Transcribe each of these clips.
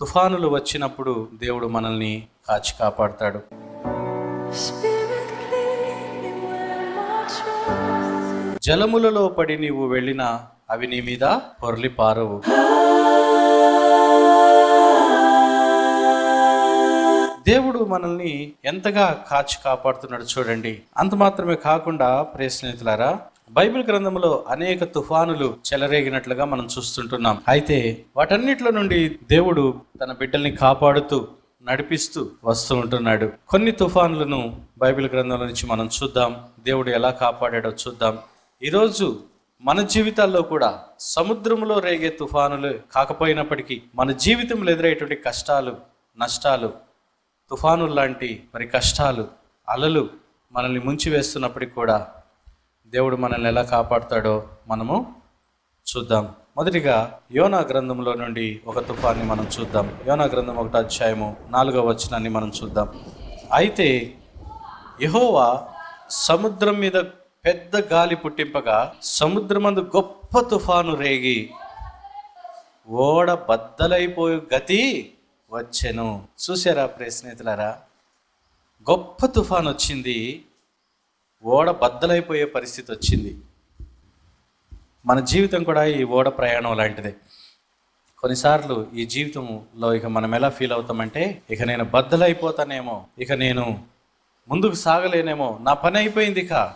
తుఫానులు వచ్చినప్పుడు దేవుడు మనల్ని కాచి కాపాడుతాడు. జలములలో పడి నీవు వెళ్ళినా అవి నీ మీద పొర్లి పారవు దేవుడు మనల్ని ఎంతగా కాచి కాపాడుతున్నాడు చూడండి. అంత మాత్రమే కాకుండా ప్రియ స్నేహితులారా బైబిల్ గ్రంథంలో అనేక తుఫానులు చెలరేగినట్లుగా మనం చూస్తుంటున్నాం. అయితే వాటన్నిటిలో నుండి దేవుడు తన బిడ్డల్ని కాపాడుతూ నడిపిస్తూ వస్తూ ఉంటున్నాడు. కొన్ని తుఫానులను బైబిల్ గ్రంథంలో నుంచి మనం చూద్దాం. దేవుడు ఎలా కాపాడాడో చూద్దాం. ఈరోజు మన జీవితాల్లో కూడా సముద్రంలో రేగే తుఫానులు కాకపోయినప్పటికీ మన జీవితంలో ఎదురయ్యేటువంటి కష్టాలు నష్టాలు తుఫానులు లాంటి మరి కష్టాలు అలలు మనల్ని ముంచివేస్తున్నప్పటికి కూడా దేవుడు మనల్ని ఎలా కాపాడుతాడో మనము చూద్దాం. మొదటిగా యోనా గ్రంథంలో నుండి ఒక తుఫాన్ని మనం చూద్దాం. యోనా గ్రంథం ఒకటి అధ్యాయము నాలుగవ వచనాన్ని మనం చూద్దాం. అయితే యహోవా సముద్రం మీద పెద్ద గాలి పుట్టింపగా సముద్రమందు గొప్ప తుఫాను రేగి ఓడ బద్దలైపోయే గతి వచ్చెను. చూసారా ప్రియ స్నేహితులారా? గొప్ప తుఫాను వచ్చింది ఓడ బద్దలైపోయే పరిస్థితి వచ్చింది. మన జీవితం కూడా ఈ ఓడ ప్రయాణం లాంటిదే. కొన్నిసార్లు ఈ జీవితంలో ఇక మనం ఎలా ఫీల్ అవుతామంటే ఇక నేను బద్దలైపోతానేమో ఇక నేను ముందుకు సాగలేనేమో నా పని అయిపోయింది ఇక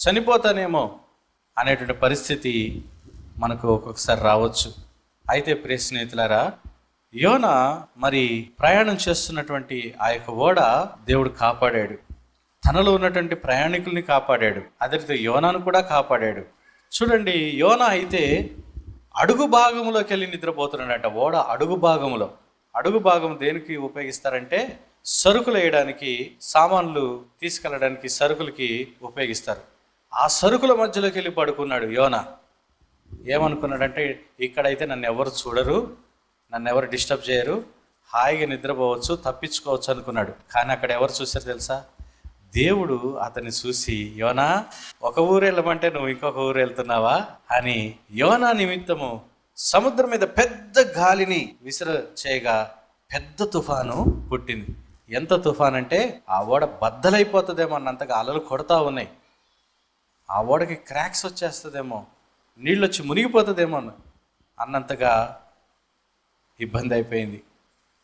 చనిపోతానేమో అనేటువంటి పరిస్థితి మనకు ఒక్కొక్కసారి రావచ్చు. అయితే ప్రియ స్నేహితులారా యోన మరి ప్రయాణం చేస్తున్నటువంటి ఆ యొక్క ఓడ దేవుడు కాపాడాడు. తనలో ఉన్నటువంటి ప్రయాణికుల్ని కాపాడాడు. అదే యోనాను కూడా కాపాడాడు. చూడండి యోన అయితే అడుగు భాగంలోకి వెళ్ళి నిద్రపోతున్నాడట. ఓడ అడుగు భాగంలో అడుగు భాగం దేనికి ఉపయోగిస్తారంటే సరుకులు వేయడానికి సామాన్లు తీసుకెళ్ళడానికి సరుకులకి ఉపయోగిస్తారు. ఆ సరుకుల మధ్యలోకి వెళ్ళి పడుకున్నాడు యోన. ఏమనుకున్నాడంటే ఇక్కడైతే నన్ను ఎవరు చూడరు నన్ను ఎవరు డిస్టర్బ్ చేయరు హాయిగా నిద్రపోవచ్చు తప్పించుకోవచ్చు అనుకున్నాడు. కానీ అక్కడ ఎవరు చూశారు తెలుసా? దేవుడు అతన్ని చూసి యోనా ఒక ఊరు వెళ్ళమంటే నువ్వు ఇంకొక ఊరు వెళ్తున్నావా? అని యోనా నిమిత్తము సముద్రం మీద పెద్ద గాలిని విసిర చేయగా పెద్ద తుఫాను పుట్టింది. ఎంత తుఫాన్ అంటే ఆ ఓడ బద్దలైపోతుందేమో అన్నంతగా అలలు కొడతా ఉన్నాయి. ఆ ఓడకి క్రాక్స్ వచ్చేస్తుందేమో నీళ్ళు వచ్చి మునిగిపోతుందేమో అన్న- అన్నంతగా ఇబ్బంది అయిపోయింది.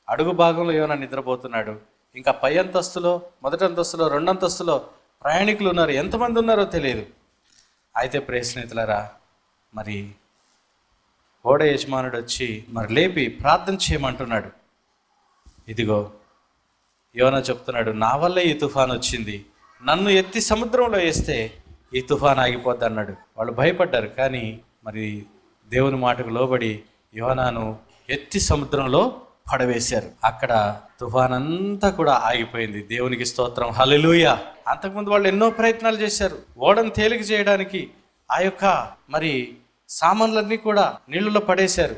అడుగు భాగంలో ఏమైనా నిద్రపోతున్నాడు. ఇంకా పై అంతస్తులో మొదటి అంతస్తులో రెండంతస్తులో ప్రయాణికులు ఉన్నారు. ఎంతమంది ఉన్నారో తెలియదు. అయితే ప్రేస్నేహితులరా మరి ఓడ యజమానుడు వచ్చి మరి లేపి ప్రార్థన చేయమంటున్నాడు. ఇదిగో యోన చెప్తున్నాడు నా వల్లే ఈ తుఫాన్ వచ్చింది. నన్ను ఎత్తి సముద్రంలో వేస్తే ఈ తుఫాన్ ఆగిపోద్ది అన్నాడు. వాళ్ళు భయపడ్డారు కానీ మరి దేవుని మాటకు లోబడి యోనాను ఎత్తి సముద్రంలో పడవేశారు. అక్కడ తుఫాన్ అంతా కూడా ఆగిపోయింది. దేవునికి స్తోత్రం. హలలుయ అంతకుముందు వాళ్ళు ఎన్నో ప్రయత్నాలు చేశారు. ఓడను తేలిక చేయడానికి ఆ యొక్క మరి సామాన్లన్నీ కూడా నీళ్ళలో పడేశారు.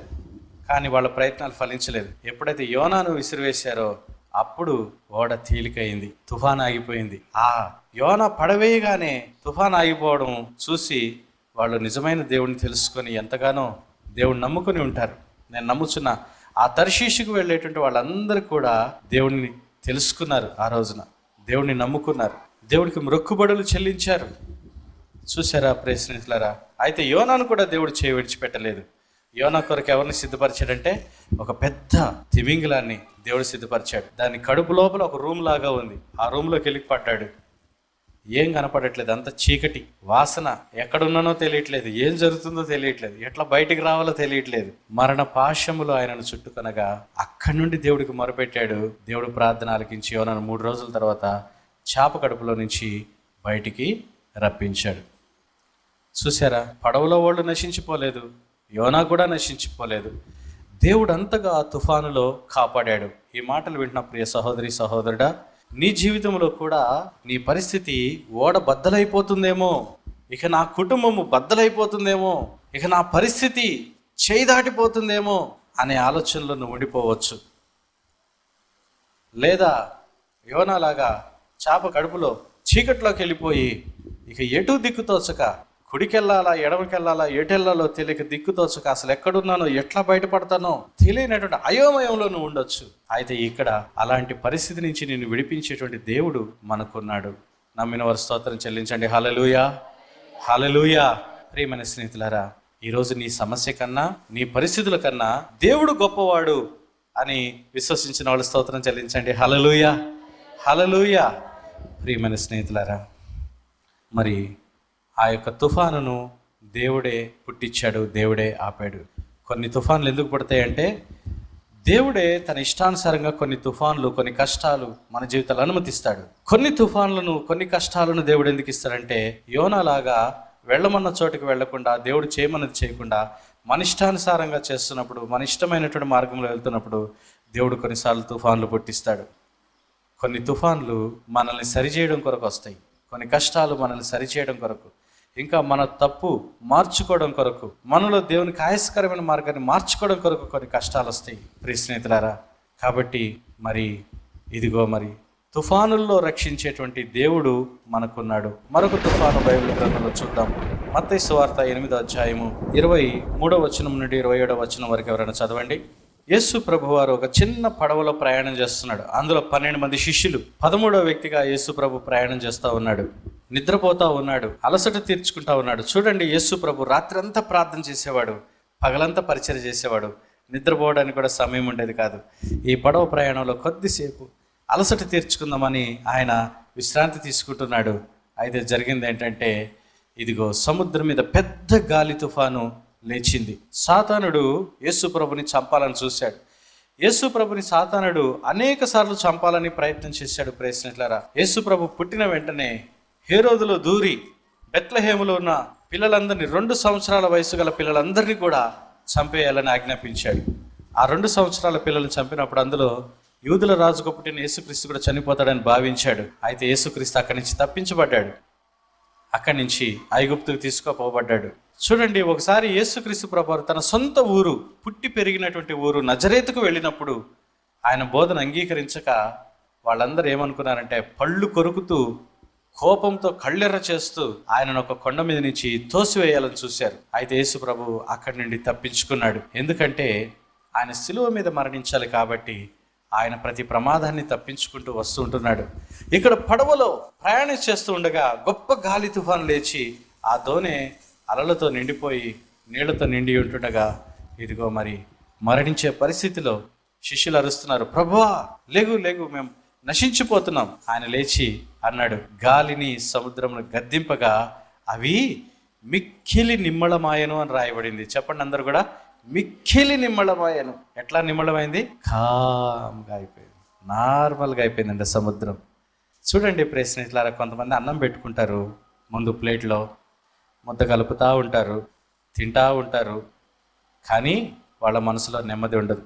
కానీ వాళ్ళ ప్రయత్నాలు ఫలించలేదు. ఎప్పుడైతే యోనాను విసిరివేశారో అప్పుడు ఓడ తేలికయింది తుఫాన్ ఆగిపోయింది. ఆ యోన పడవేయగానే తుఫాన్ ఆగిపోవడం చూసి వాళ్ళు నిజమైన దేవుడిని తెలుసుకొని ఎంతగానో దేవుణ్ణి నమ్ముకొని ఉంటారు. నేను నమ్ముచున్నా ఆ తర్శీషుకు వెళ్ళేటువంటి వాళ్ళందరూ కూడా దేవుడిని తెలుసుకున్నారు ఆ రోజున. దేవుడిని నమ్ముకున్నారు. దేవుడికి మొక్కుబడులు చెల్లించారు. చూసారా ప్రశ్నించలారా అయితే యోనాను కూడా దేవుడు చేయి విడిచిపెట్టలేదు. యోనా కొరకు ఎవరిని సిద్ధపరిచాడంటే ఒక పెద్ద తిమింగిలాన్ని దేవుడు సిద్ధపరిచాడు. దాని కడుపు లోపల ఒక రూమ్ లాగా ఉంది. ఆ రూమ్లోకి వెళ్ళి పడ్డాడు. ఏం కనపడట్లేదు అంత చీకటి వాసన ఎక్కడున్నానో తెలియట్లేదు ఏం జరుగుతుందో తెలియట్లేదు ఎట్లా బయటికి రావాలో తెలియట్లేదు. మరణ పాశములు ఆయనను చుట్టుకొనగా అక్కడి నుండి దేవుడికి మొరపెట్టాడు. దేవుడు ప్రార్థన ఆలకించి యోనాను మూడు రోజుల తర్వాత చేప కడుపులో నుంచి బయటికి రప్పించాడు. చూసారా పడవలో వాళ్ళు నశించిపోలేదు యోనా కూడా నశించిపోలేదు. దేవుడు అంతగా ఆ తుఫానులో కాపాడాడు. ఈ మాటలు వింటున్న ప్రియ సహోదరి సహోదరుడా నీ జీవితంలో కూడా నీ పరిస్థితి ఓడ బద్దలైపోతుందేమో ఇక నా కుటుంబము బద్దలైపోతుందేమో ఇక నా పరిస్థితి చేయి దాటిపోతుందేమో అనే ఆలోచనలో నువ్వు ఉండిపోవచ్చు. లేదా యోనాలాగా చేప కడుపులో చీకట్లోకి వెళ్ళిపోయి ఇక ఎటు దిక్కు తోచక కుడికెళ్ళాలా ఎడమకెళ్ళాలా ఎటెళ్ళాలో తెలియక దిక్కుతోచక అసలు ఎక్కడున్నానో ఎట్లా బయటపడతానో తెలియనటువంటి అయోమయంలో నువ్వు ఉండొచ్చు. అయితే ఇక్కడ అలాంటి పరిస్థితి నుంచి నేను విడిపించేటువంటి దేవుడు మనకున్నాడు. నమ్మిన వారి స్తోత్రం చెల్లించండి. హలలుయా హలలుయా ప్రియమైన స్నేహితులారా ఈరోజు నీ సమస్య కన్నా నీ పరిస్థితుల కన్నా దేవుడు గొప్పవాడు అని విశ్వసించిన వాళ్ళు స్తోత్రం చెల్లించండి. హలలుయా హలలుయా ప్రియమైన స్నేహితులారా మరి ఆ యొక్క తుఫానును దేవుడే పుట్టించాడు దేవుడే ఆపాడు. కొన్ని తుఫాన్లు ఎందుకు పడతాయంటే దేవుడే తన ఇష్టానుసారంగా కొన్ని తుఫాన్లు కొన్ని కష్టాలు మన జీవితాలు అనుమతిస్తాడు. కొన్ని తుఫాన్లను కొన్ని కష్టాలను దేవుడు ఎందుకు ఇస్తాడంటే యోనలాగా వెళ్ళమన్న చోటుకి వెళ్ళకుండా దేవుడు చేయమన్నది చేయకుండా మన ఇష్టానుసారంగా చేస్తున్నప్పుడు మన ఇష్టమైనటువంటి మార్గంలో వెళ్తున్నప్పుడు దేవుడు కొన్నిసార్లు తుఫాన్లు పుట్టిస్తాడు. కొన్ని తుఫాన్లు మనల్ని సరిచేయడం కొరకు వస్తాయి. కొన్ని కష్టాలు మనల్ని సరిచేయడం కొరకు. ఇంకా మన తప్పు మార్చుకోవడం కొరకు మనలో దేవునికి ఆయస్కరమైన మార్గాన్ని మార్చుకోవడం కొరకు కొన్ని కష్టాలు వస్తాయి. ప్రియ స్నేహితులారా కాబట్టి మరి ఇదిగో మరి తుఫానుల్లో రక్షించేటువంటి దేవుడు మనకున్నాడు. మరొక తుఫాను బైబిల్ గ్రంథంలో చూద్దాం. మత్తయి సువార్త ఎనిమిదో అధ్యాయము ఇరవై మూడో వచనం నుండి ఇరవై ఏడవ వచనం వరకు ఎవరైనా చదవండి. యేసు ప్రభువారు ఒక చిన్న పడవలో ప్రయాణం చేస్తున్నాడు. అందులో పన్నెండు మంది శిష్యులు. పదమూడవ వ్యక్తిగా యేసు ప్రభు ప్రయాణం చేస్తూ ఉన్నాడు. నిద్రపోతా ఉన్నాడు. అలసట తీర్చుకుంటా ఉన్నాడు. చూడండి యేసు ప్రభు రాత్రంతా ప్రార్థన చేసేవాడు. పగలంతా పరిచయం చేసేవాడు. నిద్రపోవడానికి కూడా సమయం ఉండేది కాదు. ఈ పడవ ప్రయాణంలో కొద్దిసేపు అలసట తీర్చుకుందామని ఆయన విశ్రాంతి తీసుకుంటున్నాడు. అయితే జరిగింది ఏంటంటే ఇదిగో సముద్రం మీద పెద్ద గాలి తుఫాను లేచింది. సాతానుడు యేసు ప్రభుని చంపాలని చూశాడు. యేసు ప్రభుని సాతానుడు అనేక సార్లు చంపాలని ప్రయత్నం చేశాడు. ప్రయత్నిట్లారా యేసు ప్రభు పుట్టిన వెంటనే హేరోదులో దూరి బెత్లహేములో ఉన్న పిల్లలందరినీ రెండు సంవత్సరాల వయసు గల పిల్లలందరినీ కూడా చంపేయాలని ఆజ్ఞాపించాడు. ఆ రెండు సంవత్సరాల పిల్లల్ని చంపినప్పుడు అందులో యూదుల రాజుకు పుట్టిన యేసుక్రీస్తు కూడా చనిపోతాడని భావించాడు. అయితే యేసుక్రీస్తు అక్కడి నుంచి తప్పించబడ్డాడు. అక్కడి నుంచి ఐగుప్తుకు తీసుకుపోబడ్డాడు. చూడండి ఒకసారి యేసుక్రీస్తు ప్రభు తన సొంత ఊరు పుట్టి పెరిగినటువంటి ఊరు నజరేతుకు వెళ్ళినప్పుడు ఆయన బోధన అంగీకరించక వాళ్ళందరూ ఏమనుకున్నారంటే పళ్ళు కొరుకుతూ కోపంతో కళ్ళెర్ర చేస్తూ ఆయనను ఒక కొండ మీద నుంచి తోసివేయాలని చూశారు. అయితే యేసు ప్రభు అక్కడి నుండి తప్పించుకున్నాడు. ఎందుకంటే ఆయన శిలువ మీద మరణించాలి కాబట్టి ఆయన ప్రతి ప్రమాదాన్ని తప్పించుకుంటూ వస్తూ ఉంటున్నాడు. ఇక్కడ పడవలో ప్రయాణం చేస్తూ ఉండగా గొప్ప గాలి తుఫాను లేచి ఆ దోణి అలలతో నిండిపోయి నీళ్ళతో నిండి ఉంటుండగా ఇదిగో మరి మరణించే పరిస్థితిలో శిష్యులు అరుస్తున్నారు ప్రభువా లేగు లేగు మేము నశించిపోతున్నాం. ఆయన లేచి అన్నాడు గాలిని సముద్రమును గద్దింపగా అవి మిక్కిలి నిమ్మళమాయను అని రాయబడింది. చెప్పండి అందరు కూడా మిక్కిలి నిమ్మళమాయను ఎట్లా నిమ్మళమైంది కామ్గా అయిపోయింది నార్మల్గా అయిపోయిందండి సముద్రం. చూడండి ప్రియ స్నేహితులారా కొంతమంది అన్నం పెట్టుకుంటారు ముందు ప్లేట్లో ముద్ద కలుపుతూ ఉంటారు తింటా ఉంటారు కానీ వాళ్ళ మనసులో నెమ్మది ఉండదు.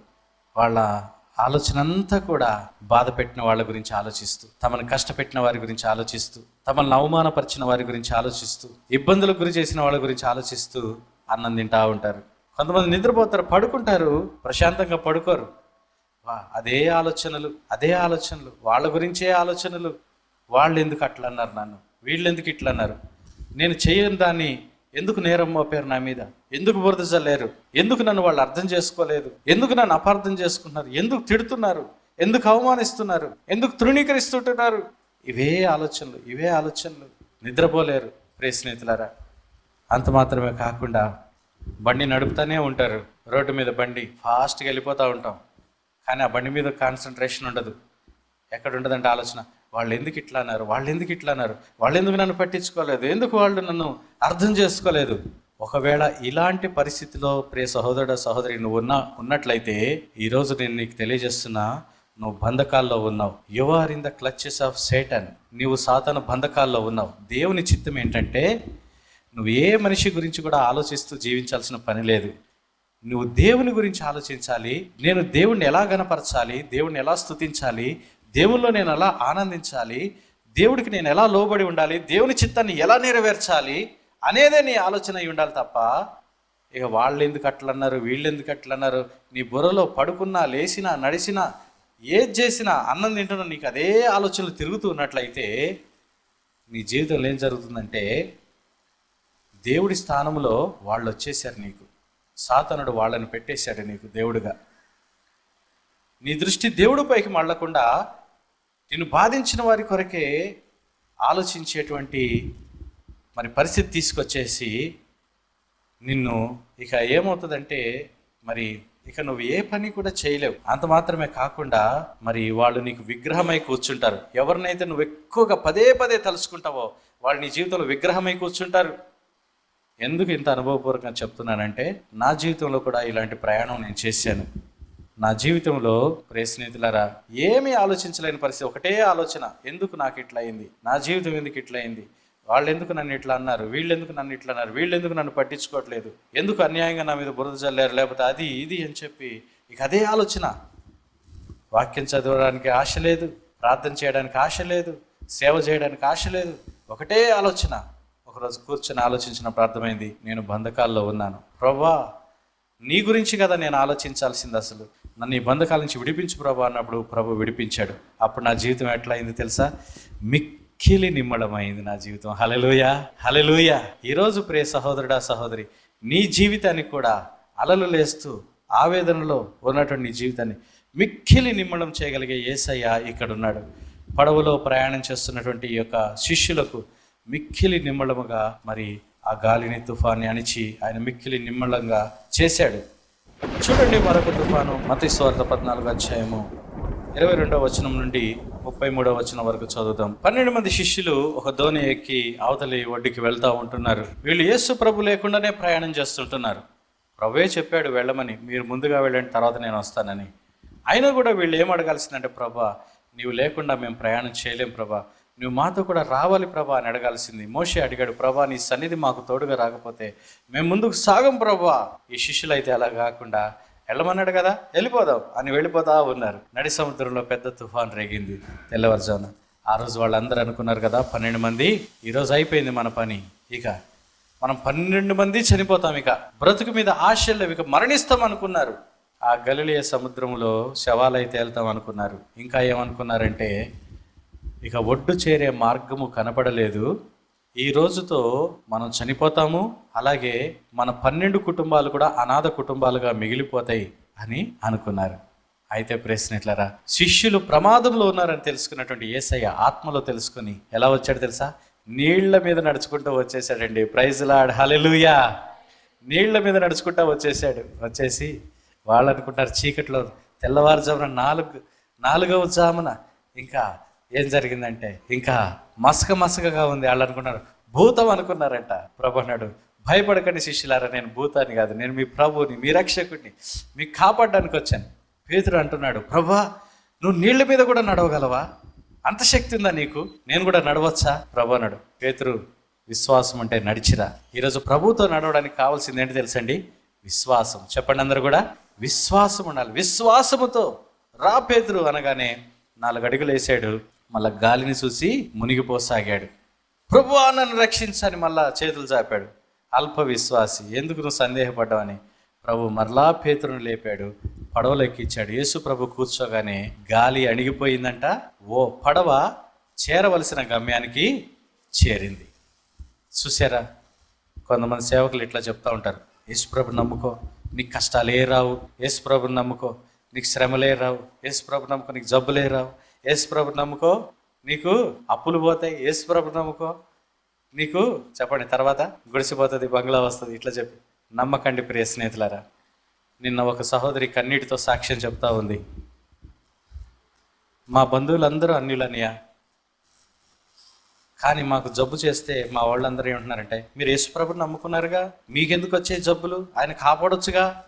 వాళ్ళ ఆలోచన అంతా కూడా బాధ పెట్టిన వాళ్ళ గురించి ఆలోచిస్తూ తమను కష్టపెట్టిన వారి గురించి ఆలోచిస్తూ తమను అవమానపరిచిన వారి గురించి ఆలోచిస్తూ ఇబ్బందులకు గురి చేసిన వాళ్ళ గురించి ఆలోచిస్తూ అన్నం తింటా ఉంటారు. కొంతమంది నిద్రపోతారు పడుకుంటారు ప్రశాంతంగా పడుకోరు. వా అదే ఆలోచనలు అదే ఆలోచనలు వాళ్ళ గురించే ఆలోచనలు. వాళ్ళు ఎందుకు అట్లా అన్నారు నన్ను? వీళ్ళు ఎందుకు ఇట్లా అన్నారు నేను చేయని దాన్ని ఎందుకు నేరం మోపారు నా మీద? ఎందుకు బురద చల్లారు ఎందుకు నన్ను వాళ్ళు అర్థం చేసుకోలేదు? ఎందుకు నన్ను అపార్థం చేసుకున్నారు ఎందుకు తిడుతున్నారు? ఎందుకు అవమానిస్తున్నారు? ఎందుకు తృణీకరిస్తుంటున్నారు? ఇవే ఆలోచనలు ఇవే ఆలోచనలు. నిద్రపోలేరు ప్రే స్నేహితులారా. అంత మాత్రమే కాకుండా బండి నడుపుతూనే ఉంటారు. రోడ్డు మీద బండి ఫాస్ట్గా వెళ్ళిపోతూ ఉంటాం. కానీ ఆ బండి మీద కాన్సన్ట్రేషన్ ఉండదు. ఎక్కడ ఉండదంటే ఆలోచన. వాళ్ళు ఎందుకు ఇట్లా అన్నారు? వాళ్ళు ఎందుకు ఇట్లా అన్నారు? వాళ్ళు ఎందుకు నన్ను పట్టించుకోలేదు? ఎందుకు వాళ్ళు నన్ను అర్థం చేసుకోలేదు? ఒకవేళ ఇలాంటి పరిస్థితిలో ప్రియ సహోదరుడు సహోదరి నువ్వు ఉన్న ఉన్నట్లయితే ఈరోజు నేను నీకు తెలియజేస్తున్నా నువ్వు బంధకాల్లో ఉన్నావు. You are in the clutches of Satan నీవు సాతాను బంధకాల్లో ఉన్నావు. దేవుని చిత్తం ఏంటంటే నువ్వు ఏ మనిషి గురించి కూడా ఆలోచిస్తూ జీవించాల్సిన పని లేదు. నువ్వు దేవుని గురించి ఆలోచించాలి. నేను దేవుణ్ణి ఎలా గనపరచాలి దేవుణ్ణి ఎలా స్తుతించాలి దేవుల్లో నేను ఎలా ఆనందించాలి? దేవుడికి నేను ఎలా లోబడి ఉండాలి? దేవుని చిత్తాన్ని ఎలా నెరవేర్చాలి? అనేదే నీ ఆలోచన అయి ఉండాలి తప్ప ఇక వాళ్ళు ఎందుకు అట్లన్నారు వీళ్ళు ఎందుకు అట్లన్నారు నీ బుర్రలో పడుకున్నా లేచినా నడిచినా ఏది చేసినా అన్నం తింటున్నా నీకు అదే ఆలోచనలు తిరుగుతూ ఉన్నట్లయితే నీ జీవితంలో ఏం జరుగుతుందంటే దేవుడి స్థానంలో వాళ్ళు వచ్చేసారు నీకు. సాతనుడు వాళ్ళని పెట్టేశాడు నీకు దేవుడుగా. నీ దృష్టి దేవుడి పైకి మళ్ళకుండా నిన్ను బాధించిన వారి కొరకే ఆలోచించేటువంటి మరి పరిస్థితి తీసుకొచ్చేసి నిన్ను ఇక ఏమవుతుందంటే మరి ఇక నువ్వు ఏ పని కూడా చేయలేవు. అంత మాత్రమే కాకుండా మరి వాళ్ళు నీకు విగ్రహమై కూర్చుంటారు. ఎవరినైతే నువ్వు ఎక్కువగా పదే పదే తలుచుకుంటావో వాళ్ళు నీ జీవితంలో విగ్రహమై కూర్చుంటారు. ఎందుకు ఇంత అనుభవపూర్వకంగా చెప్తున్నానంటే నా జీవితంలో కూడా ఇలాంటి ప్రయాణం నేను చేశాను. నా జీవితంలో ప్రియ ఏమీ ఆలోచించలేని పరిస్థితి ఒకటే ఆలోచన. ఎందుకు నాకు ఇట్లా అయింది? నా జీవితం ఎందుకు ఇట్లా అయింది? వాళ్ళు ఎందుకు నన్ను ఇట్లా అన్నారు? వీళ్ళు ఎందుకు నన్ను ఇట్లా అన్నారు? వీళ్ళు ఎందుకు నన్ను పట్టించుకోవట్లేదు? ఎందుకు అన్యాయంగా నా మీద బురద చల్లారు లేకపోతే అది ఇది అని చెప్పి ఇక అదే ఆలోచన. వాక్యం చదవడానికి ఆశ లేదు ప్రార్థన చేయడానికి ఆశ లేదు సేవ చేయడానికి ఆశ లేదు. ఒకటే ఆలోచన. ఒకరోజు కూర్చొని ఆలోచించినప్పుడు అర్థమైంది నేను బంధకాల్లో ఉన్నాను. ప్రభా నీ గురించి కదా నేను ఆలోచించాల్సింది అసలు. నన్ను ఈ బంధకాల నుంచి విడిపించు ప్రభు అన్నప్పుడు ప్రభు విడిపించాడు. అప్పుడు నా జీవితం ఎట్లా అయింది తెలుసా? మిక్కిలి నిమ్మళమైంది నా జీవితం. హలలోయ హలలోయ ఈరోజు ప్రియ సహోదరుడా సహోదరి నీ జీవితానికి కూడా అలలు లేస్తూ ఆవేదనలో ఉన్నటువంటి నీ జీవితాన్ని మిక్కిలి నిమ్మళం చేయగలిగే ఏసయ్య ఇక్కడ ఉన్నాడు పడవలో ప్రయాణం చేస్తున్నటువంటి ఈ యొక్క శిష్యులకు మిక్కిలి నిమ్మళముగా మరి ఆ గాలిని తుఫాన్ని అణిచి ఆయన మిక్కిలి నిమ్మళంగా చేశాడు. చూడండి మరొక తుఫాను. మతి స్వార్థ పద్నాలుగు అధ్యాయము ఇరవై రెండవ వచనం నుండి ముప్పై మూడవ వచనం వరకు చదువుదాం. పన్నెండు మంది శిష్యులు ఒక ధోని ఎక్కి అవతలి ఒడ్డుకి వెళ్తూ ఉంటున్నారు. వీళ్ళు యేసు ప్రభు లేకుండానే ప్రయాణం చేస్తుంటున్నారు. ప్రభువే చెప్పాడు వెళ్ళమని. మీరు ముందుగా వెళ్ళండి తర్వాత నేను వస్తానని. అయినా కూడా వీళ్ళు ఏం అడగాల్సిందంటే ప్రభా నీవు లేకుండా మేము ప్రయాణం చేయలేం ప్రభా. నువ్వు మాతో కూడా రావాలి ప్రభా అని అడగాల్సింది. మోషే అడిగాడు ప్రభా నీ సన్నిధి మాకు తోడుగా రాకపోతే మేము ముందుకు సాగం ప్రభా. ఈ శిష్యులు అయితే అలా కాకుండా వెళ్ళమన్నాడు కదా వెళ్ళిపోదాం. అని వెళ్ళిపోతా ఉన్నారు. నడి సముద్రంలో పెద్ద తుఫాన్ రేగింది. తెల్లవారుజామున. ఆ రోజు వాళ్ళందరూ అనుకున్నారు కదా పన్నెండు మంది ఈరోజు అయిపోయింది మన పని. ఇక మనం పన్నెండు మంది చనిపోతాం ఇక. బ్రతుకు మీద ఆశలు ఇక మరణిస్తాం అనుకున్నారు. ఆ గలిలియ సముద్రంలో శవాలైతే వెళ్తాం అనుకున్నారు. ఇంకా ఏమనుకున్నారంటే ఇక ఒడ్డు చేరే మార్గము కనపడలేదు. ఈ రోజుతో మనం చనిపోతాము అలాగే మన పన్నెండు కుటుంబాలు కూడా అనాథ కుటుంబాలుగా మిగిలిపోతాయి అని అనుకున్నారు. అయితే ప్రశ్న శిష్యులు ప్రమాదంలో ఉన్నారని తెలుసుకున్నటువంటి ఏసయ్య ఆత్మలో తెలుసుకుని ఎలా వచ్చాడు తెలుసా? నీళ్ళ మీద నడుచుకుంటూ వచ్చేసాడండి. ప్రైజ్ లాడ్ హలెలుయా నీళ్ళ మీద నడుచుకుంటూ వచ్చేసాడు. వచ్చేసి వాళ్ళు అనుకుంటారు చీకట్లో తెల్లవారుజామున నాలుగు నాలుగవ జామున. ఇంకా ఏం జరిగిందంటే ఇంకా మసక మసకగా ఉంది వాళ్ళు అనుకున్నారు. భూతం అనుకున్నారంట. ప్రభు అన్నాడు భయపడకండి శిష్యులారా నేను భూతాన్ని కాదు. నేను మీ ప్రభుని మీ రక్షకుడిని. మీకు కాపాడడానికి వచ్చాను. పేతురు అంటున్నాడు ప్రభా నువ్వు నీళ్ళ మీద కూడా నడవగలవా? అంత శక్తి ఉందా నీకు? నేను కూడా నడవచ్చా? ప్రభు అన్నాడు పేతురు విశ్వాసం అంటే నడిచిరా. ఈరోజు ప్రభుతో నడవడానికి కావాల్సింది ఏంటి తెలుసండి? విశ్వాసం. చెప్పండి అందరూ కూడా విశ్వాసం ఉండాలి. విశ్వాసముతో రా పేతురు. అనగానే నాలుగు అడుగులు వేసాడు. మళ్ళా గాలిని చూసి మునిగిపోసాగాడు. ప్రభువా నన్ను రక్షించని మళ్ళా చేతులు చాపాడు అల్ప విశ్వాసి ఎందుకు నువ్వు సందేహపడ్డావని? ప్రభు మరలా పేతురును లేపాడు పడవలెక్కిచ్చాడు యేసు ప్రభు కూర్చోగానే గాలి అణిగిపోయిందంట. ఓ పడవ చేరవలసిన గమ్యానికి చేరింది. చూసారా కొంతమంది సేవకులు ఇట్లా చెప్తా ఉంటారు. యేసుప్రభు నమ్ముకో నీకు కష్టాలే రావు. యేసుప్రభుని నమ్ముకో నీకు శ్రమలే రావు. యేసుప్రభు నమ్ముకో నీకు జబ్బులే రావు. యేసుప్రభు నమ్ముకో. నీకు అప్పులు పోతాయి. యేసుప్రభు నమ్ముకో. నీకు చెప్పండి తర్వాత గుడిసిపోతుంది బంగ్లా వస్తుంది ఇట్లా చెప్పి. నమ్మకండి ప్రియ స్నేహితులారా. నిన్న ఒక సహోదరి కన్నీటితో సాక్ష్యం చెప్తా ఉంది. మా బంధువులందరూ అన్యులనియా. కానీ మాకు జబ్బు చేస్తే మా వాళ్ళందరూ ఏమంటున్నారంటే మీరు యేసుప్రభుని నమ్ముకున్నారుగా? మీకెందుకు వచ్చే జబ్బులు? ఆయన కాపాడొచ్చుగా?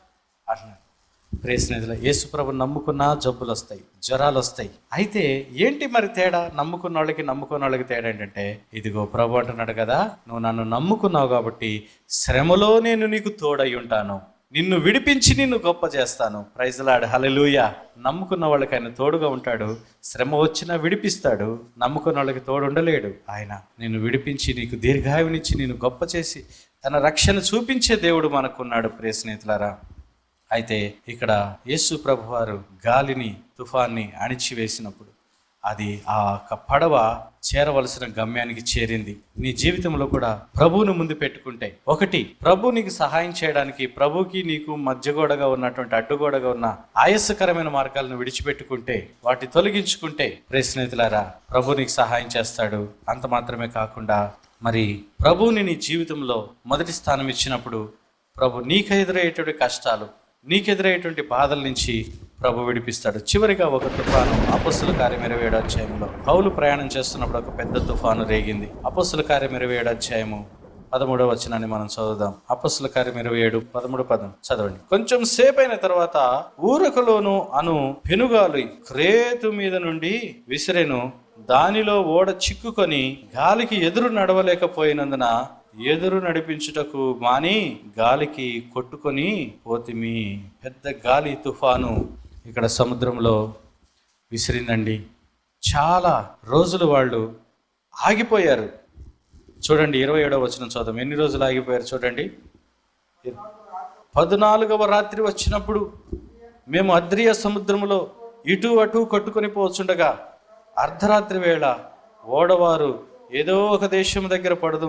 అంటున్నారు. ప్రేస్నేహితులు యేసుప్రభు నమ్ముకున్నా జబ్బులు వస్తాయి జ్వరాలు వస్తాయి. అయితే ఏంటి మరి తేడా? నమ్ముకున్న వాళ్ళకి నమ్ముకున్న వాళ్ళకి తేడా ఏంటంటే ఇదిగో ప్రభు అంటున్నాడు కదా నువ్వు నన్ను నమ్ముకున్నావు కాబట్టి శ్రమలో నేను నీకు తోడై ఉంటాను. నిన్ను విడిపించి నిన్ను గొప్ప చేస్తాను. ప్రైజ్లాడు హలలుయ నమ్ముకున్న వాళ్ళకి ఆయన తోడుగా ఉంటాడు. శ్రమ వచ్చినా విడిపిస్తాడు. నమ్ముకున్న వాళ్ళకి తోడు ఉండలేడు. ఆయన నిన్ను విడిపించి నీకు దీర్ఘాయునిచ్చి నిన్ను గొప్ప చేసి తన రక్షణ చూపించే దేవుడు మనకున్నాడు ప్రియ స్నేహితులారా. అయితే ఇక్కడ యేసు ప్రభు వారు గాలిని తుఫాన్ని అణిచివేసినప్పుడు అది ఆ యొక్క పడవ చేరవలసిన గమ్యానికి చేరింది. నీ జీవితంలో కూడా ప్రభువును ముందు పెట్టుకుంటే ఒకటి ప్రభు నీకు సహాయం చేయడానికి ప్రభుకి నీకు మధ్యగోడగా ఉన్నటువంటి అడ్డుగోడగా ఉన్న ఆయాసకరమైన మార్గాలను విడిచిపెట్టుకుంటే వాటి తొలగించుకుంటే ప్రశ్నేతులారా ప్రభు నీకు సహాయం చేస్తాడు. అంత మాత్రమే కాకుండా మరి ప్రభువుని నీ జీవితంలో మొదటి స్థానం ఇచ్చినప్పుడు ప్రభు నీకు ఎదురయ్యేటువంటి కష్టాలు నీకెదురయ్యేటువంటి బాధల నుంచి ప్రభు విడిపిస్తాడు. చివరిగా ఒక తుఫాను అపస్సుల కార్యం ఇరవై ఏడు అధ్యాయంలో పౌలు ప్రయాణం చేస్తున్నప్పుడు ఒక పెద్ద తుఫాను రేగింది. అపస్సుల కార్యం ఇరవై ఏడు అధ్యాయము పదమూడవ వచనాన్ని మనం చదువుదాం. అపస్సుల కార్యం ఇరవై ఏడు పదమూడు పదం చదవండి. కొంచెం సేపు అయిన తర్వాత ఊరకలోను అను పెనుగాలు క్రేతు మీద నుండి విసిరెను. దానిలో ఓడ చిక్కుకొని గాలికి ఎదురు నడవలేకపోయినందున ఎదురు నడిపించుటకు మాని గాలికి కొట్టుకొని పోతిమి పెద్ద గాలి తుఫాను ఇక్కడ సముద్రంలో విసిరిందండి. చాలా రోజులు వాళ్ళు ఆగిపోయారు. చూడండి ఇరవై ఏడవ వచ్చిన చదువు ఎన్ని రోజులు ఆగిపోయారు చూడండి. పద్నాలుగవ రాత్రి వచ్చినప్పుడు మేము అద్రియ సముద్రంలో ఇటు అటు కొట్టుకొని పోచుండగా అర్ధరాత్రి వేళ ఓడవారు ఏదో ఒక దేశం దగ్గర పడదు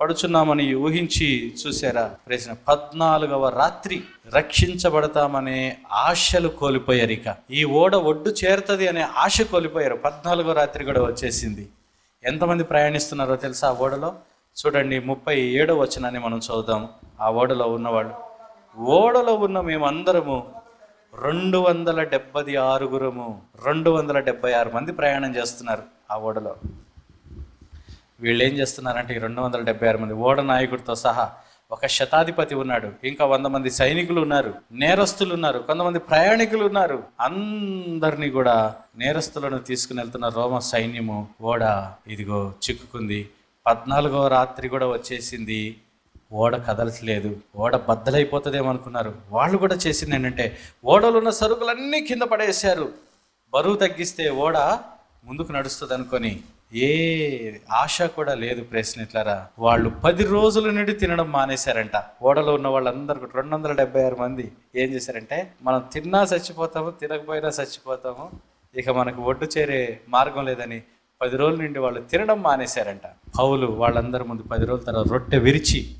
పడుచున్నామని ఊహించి చూసారా ప్రశ్న. పద్నాలుగవ రాత్రి రక్షించబడతామనే ఆశలు కోల్పోయారు ఇక. ఈ ఓడ ఒడ్డు చేరుతుంది అనే ఆశ కోల్పోయారు. పద్నాలుగో రాత్రి కూడా వచ్చేసింది. ఎంతమంది ప్రయాణిస్తున్నారో తెలుసా ఆ ఓడలో? చూడండి ముప్పై ఏడో వచనాన్ని మనం చదువుదాం. ఆ ఓడలో ఉన్నవాళ్ళు. ఓడలో ఉన్న మేమందరము రెండు వందల డెబ్బది ఆరుగురము రెండు వందల డెబ్బై ఆరు మంది ప్రయాణం చేస్తున్నారు ఆ ఓడలో. వీళ్ళు ఏం చేస్తున్నారంటే ఈ రెండు వందల డెబ్బై ఆరు మంది ఓడ నాయకుడితో సహా ఒక శతాధిపతి ఉన్నాడు. ఇంకా వంద మంది సైనికులు ఉన్నారు నేరస్తులు ఉన్నారు కొంతమంది ప్రయాణికులు ఉన్నారు. అందరినీ కూడా నేరస్తులను తీసుకుని వెళ్తున్న రోమ సైన్యము ఓడ ఇదిగో చిక్కుకుంది. పద్నాలుగవ రాత్రి కూడా వచ్చేసింది. ఓడ కదలట్లేదు. ఓడ బద్దలైపోతుందేమో అనుకున్నారు. వాళ్ళు కూడా చేసింది ఏంటంటే ఓడలో ఉన్న సరుకులన్నీ కింద పడేశారు. బరువు తగ్గిస్తే ఓడ ముందుకు నడుస్తుంది అనుకొని ఏ ఆశ కూడా లేదు ప్రశ్నిట్లరా వాళ్ళు పది రోజుల నుండి తినడం మానేశారంట. ఓడలో ఉన్న వాళ్ళందరూ రెండు వందల డెబ్బై ఆరు మంది ఏం చేశారంటే మనం తిన్నా చచ్చిపోతాము తినకపోయినా చచ్చిపోతాము ఇక మనకు ఒడ్డు చేరే మార్గం లేదని పది రోజుల నుండి వాళ్ళు తినడం మానేశారంట. పౌలు వాళ్ళందరి ముందు పది రోజుల తర్వాత రొట్టె విరిచి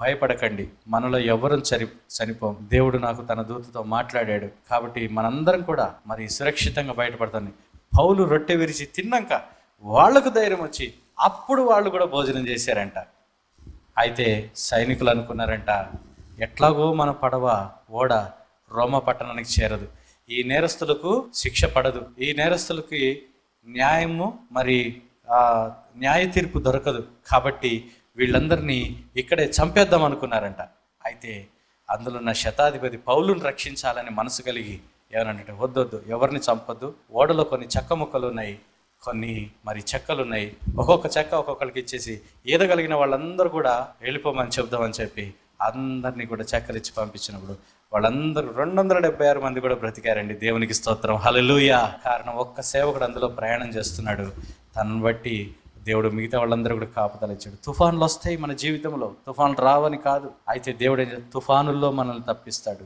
భయపడకండి మనలో ఎవరు చని చనిపోం. దేవుడు నాకు తన దూతతో మాట్లాడాడు. కాబట్టి మనందరం కూడా మరి సురక్షితంగా బయటపడతాను పౌలు రొట్టె విరిచి తిన్నాక వాళ్ళకు ధైర్యం వచ్చి అప్పుడు వాళ్ళు కూడా భోజనం చేశారంట. అయితే సైనికులు అనుకున్నారంట ఎట్లాగో మన పడవ ఓడ రోమ పట్టణానికి చేరదు. ఈ నేరస్తులకు శిక్ష పడదు. ఈ నేరస్తులకి న్యాయము మరి న్యాయ తీర్పు దొరకదు. కాబట్టి వీళ్ళందరినీ ఇక్కడే చంపేద్దాం అనుకున్నారంట. అయితే అందులో ఉన్న శతాధిపతి పౌలును రక్షించాలని మనసు కలిగి ఏమనంటే వద్దొద్దు ఎవరిని చంపొద్దు ఓడలో కొన్ని చెక్క ముక్కలు ఉన్నాయి కొన్ని మరి చెక్కలు ఉన్నాయి ఒక్కొక్క చెక్క ఒక్కొక్కరికి ఇచ్చేసి ఈదగలిగిన వాళ్ళందరూ కూడా వెళ్ళిపోమని చెప్దామని చెప్పి అందరినీ కూడా చెక్కలు ఇచ్చి పంపించినప్పుడు వాళ్ళందరూ రెండు వందల డెబ్బై ఆరు మంది కూడా బ్రతికారండి. దేవునికి స్తోత్రం. హల్లెలూయా. కారణం ఒక్క సేవకుడు అందులో ప్రయాణం చేస్తున్నాడు. తనను బట్టి దేవుడు మిగతా వాళ్ళందరూ కూడా కాపుదల ఇచ్చాడు. తుఫాన్లు వస్తాయి మన జీవితంలో. తుఫాన్లు రావని కాదు. అయితే దేవుడు ఏం తుఫానుల్లో మనల్ని తప్పిస్తాడు.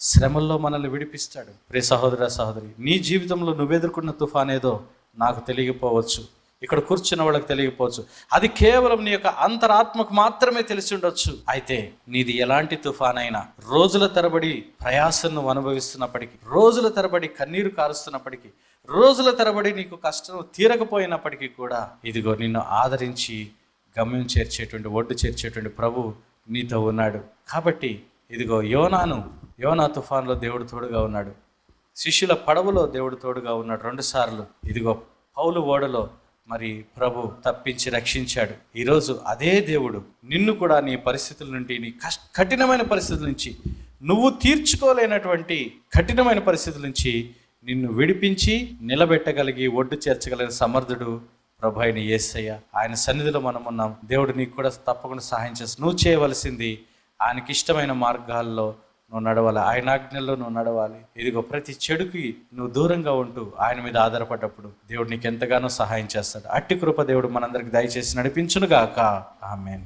శ్రమల్లో మనల్ని విడిపిస్తాడు. ప్రే సహోదర సహోదరి నీ జీవితంలో నువ్వు ఎదుర్కొన్న తుఫాన్ ఏదో నాకు తెలియకపోవచ్చు. ఇక్కడ కూర్చున్న వాళ్ళకి తెలియకపోవచ్చు. అది కేవలం నీ యొక్క అంతరాత్మకు మాత్రమే తెలిసి ఉండొచ్చు. అయితే నీది ఎలాంటి తుఫాన్ అయినా రోజుల తరబడి ప్రయాసను అనుభవిస్తున్నప్పటికీ రోజుల తరబడి కన్నీరు కారుస్తున్నప్పటికీ రోజుల తరబడి నీకు కష్టం తీరకపోయినప్పటికీ కూడా ఇదిగో నిన్ను ఆదరించి గమ్యం చేర్చేటువంటి ఒడ్డు చేర్చేటువంటి ప్రభు నీతో ఉన్నాడు. కాబట్టి ఇదిగో యోనాను యోనా తుఫాన్లో దేవుడు తోడుగా ఉన్నాడు. శిష్యుల పడవలో దేవుడు తోడుగా ఉన్నాడు. రెండుసార్లు ఇదిగో పౌలు ఓడలో మరి ప్రభు తప్పించి రక్షించాడు. ఈరోజు అదే దేవుడు నిన్ను కూడా నీ పరిస్థితుల నుండి నీ కష్ కఠినమైన పరిస్థితుల నుంచి నువ్వు తీర్చుకోలేనటువంటి కఠినమైన పరిస్థితుల నుంచి నిన్ను విడిపించి నిలబెట్టగలిగి ఒడ్డు చేర్చగలిగిన సమర్థుడు ప్రభు అయిన యేసయ్య ఆయన సన్నిధిలో మనం ఉన్నాం. దేవుడు నీకు కూడా తప్పకుండా సహాయం చేసి నువ్వు చేయవలసింది ఆయనకి ఇష్టమైన మార్గాల్లో నువ్వు నడవాలి. ఆయన ఆజ్ఞల్లో నువ్వు నడవాలి. ఇదిగో ప్రతి చెడుకి నువ్వు దూరంగా ఉంటూ ఆయన మీద ఆధారపడ్డప్పుడు దేవుడు నీకు ఎంతగానో సహాయం చేస్తాడు. అట్టి కృప దేవుడు మనందరికి దయచేసి నడిపించునుగాక. ఆమెన్.